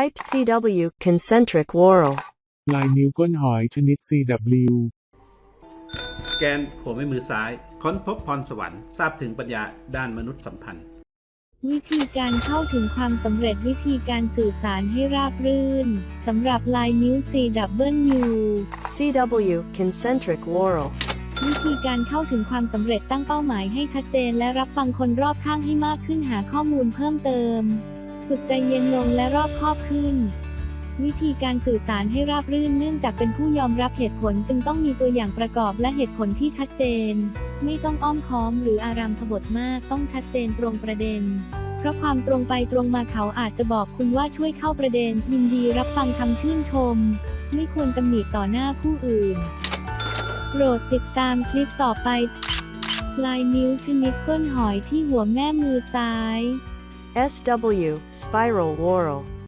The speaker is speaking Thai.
Type CW concentric whorl. ลายนิ้วก้นหอยชนิด CW แกนหัวแม่มือซ้าย ค้นพบพรสวรรค์ทราบถึงปัญญาด้านมนุษยสัมพันธ์ วิธีการเข้าถึงความสำเร็จวิธีการสื่อสารให้ราบรื่นสำหรับลายนิ้ว CW CW concentric whorl. วิธีการเข้าถึงความสำเร็จตั้งเป้าหมายให้ชัดเจน และรับฟังคนรอบข้างให้มากขึ้นหาข้อมูลเพิ่มเติม ฝึกใจเย็นลงและรอบคอบขึ้น วิธีการสื่อสารให้ราบรื่นเนื่องจากเป็นผู้ยอมรับเหตุผลจึงต้องมีตัวอย่างประกอบและเหตุผลที่ชัดเจน ไม่ต้องอ้อมค้อมหรืออารามขบถมากต้องชัดเจนตรงประเด็น เพราะความตรงไปตรงมาเขาอาจจะบอกคุณว่าช่วยเข้าประเด็น ยินดีรับฟังคำชื่นชม ไม่ควรตำหนิต่อหน้าผู้อื่นโปรดติดตามคลิปต่อไป ลายนิ้วชนิดก้นหอยที่หัวแม่มือซ้าย SW spiral whorl.